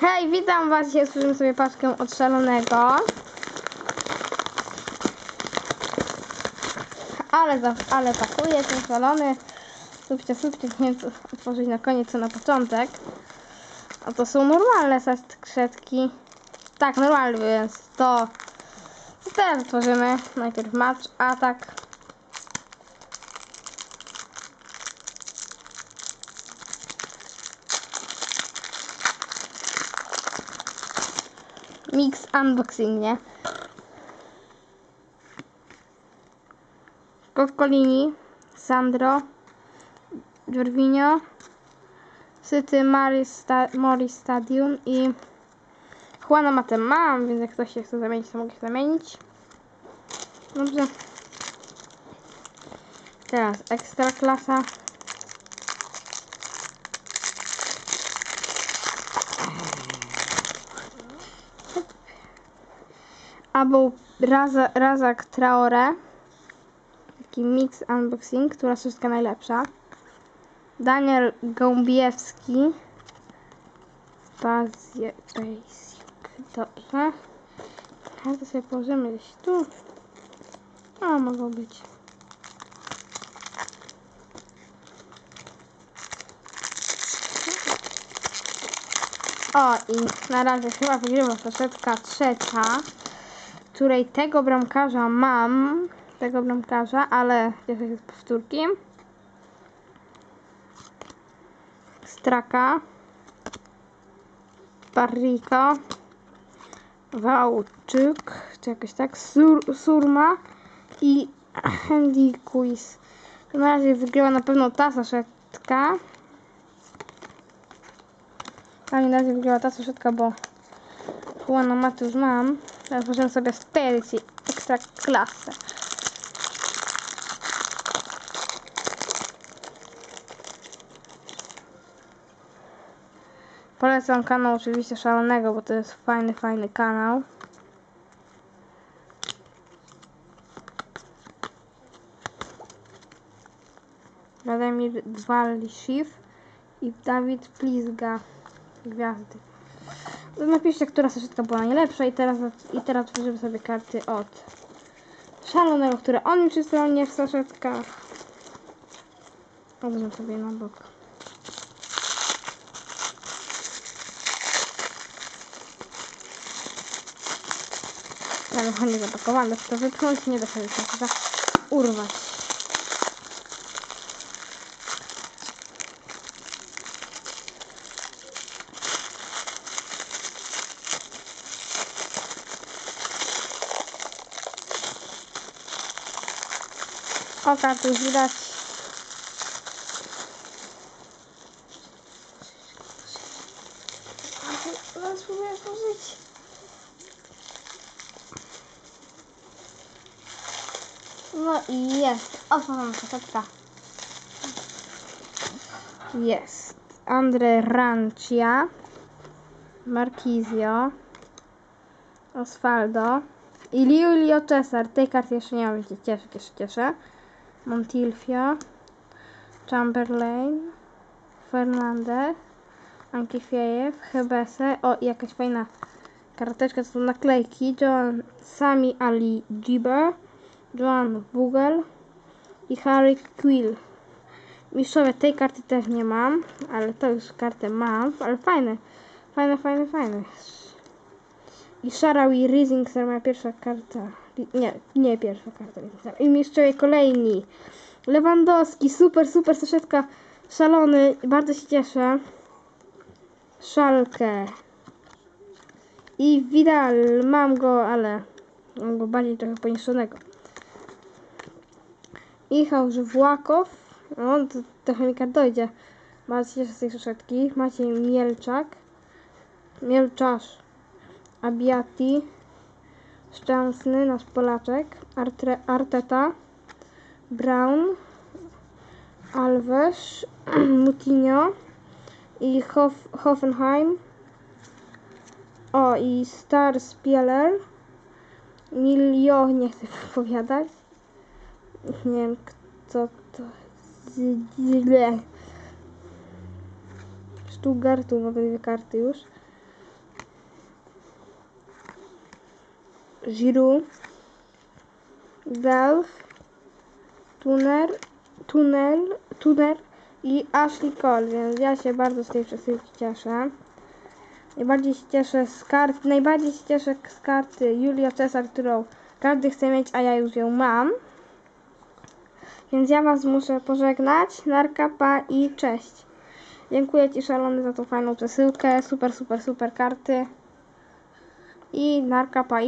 Hej, witam was. Dzisiaj otworzymy sobie paczkę od szalonego. Ale, za, ale pakuje ten szalony. Słupcie, słupcie, nie co otworzyć na koniec, co na początek. A to są normalne skrzydki. Tak, normalne, więc to... teraz otworzymy. Najpierw match, atak. Mix unboxing, nie? Coccolini, Sandro, Jorvinho, City Maris Stadium i Juana Matem mam, więc jak ktoś się chce zamienić, to mogę się zamienić. Dobrze. Teraz ekstra klasa. Albo Raza, Razak Traore. Taki mix unboxing, która wszystko najlepsza. Daniel Gąbiewski. Bazie, basic. Dobrze. Ja to sobie położymy gdzieś tu. A, mogą być. O, i na razie chyba wygrywa troszeczkę trzecia, której tego bramkarza mam, tego bramkarza, ale jeszcze jest powtórki. Straka, Barriko, Wałczyk, czy jakoś tak, Sur, Surma i Handy Quiz. Na razie wygrywa na pewno ta saszetka. A na razie wygrywa ta saszetka, bo Juana Maty już mam. Możemy sobie z edycji ekstra klasę. Polecam kanał oczywiście szalonego, bo to jest fajny, fajny kanał. Wladimir Dwalisziw i Dawid Plizga. Gwiazdy. Napiszcie, która saszetka była najlepsza i teraz, i teraz otworzymy sobie karty od szalonego, które on już jest nie w saszetkach. Odłożę sobie na bok. Ale fajnie zapakowane, to wypchnąć nie da się tylko urwać. O, karty już widać. Teraz spróbuję otworzyć. No i jest. Otworzona saszetka. Jest. Andre Rancia. Marquizio. Osvaldo. I Liulio Cesar. Tej karty jeszcze nie mam, więc się cieszę, cieszę, cieszę. Montilfio. Chamberlain. Fernandez. Ankifiejew. Hebese. O, jakaś fajna karteczka, to są naklejki. John Sami Ali Giber. Joan Bugel i Harry Quill. Mistrzowie tej karty też nie mam, ale to już kartę mam, ale fajne, fajne, fajne, fajne. I Sharawi Rising, to moja pierwsza karta, nie, nie pierwsza karta I mistrzowie kolejni. Lewandowski, super, super, saszetka, szalony, bardzo się cieszę. Szalkę. I Vidal, mam go, ale mam go bardziej trochę poniższonego. Michał Żwłakow, no to trochę mi kart dojdzie. Macie z tej saszetki. Macie Mielczak, Mielczarz, Abiati, Szczęsny, nasz Polaczek, Artre, Arteta, Brown, Alves, Mutinho i Hof, Hoffenheim. O, i Star Spieler. Milio, nie chcę wypowiadać. Nie wiem, kto to źle. Stuttgartu mamy dwie karty już. Giroud, Delf, Tuner, Tunel, Tuner i Ashley Cole, więc ja się bardzo z tej przesyłki cieszę. Najbardziej się cieszę z kart, najbardziej się cieszę z karty Julio Cesar, którą każdy chce mieć, a ja już ją mam. Więc ja Was muszę pożegnać. Narka, pa i cześć. Dziękuję Ci szalony za tą fajną przesyłkę. Super, super, super karty. I narka, pa i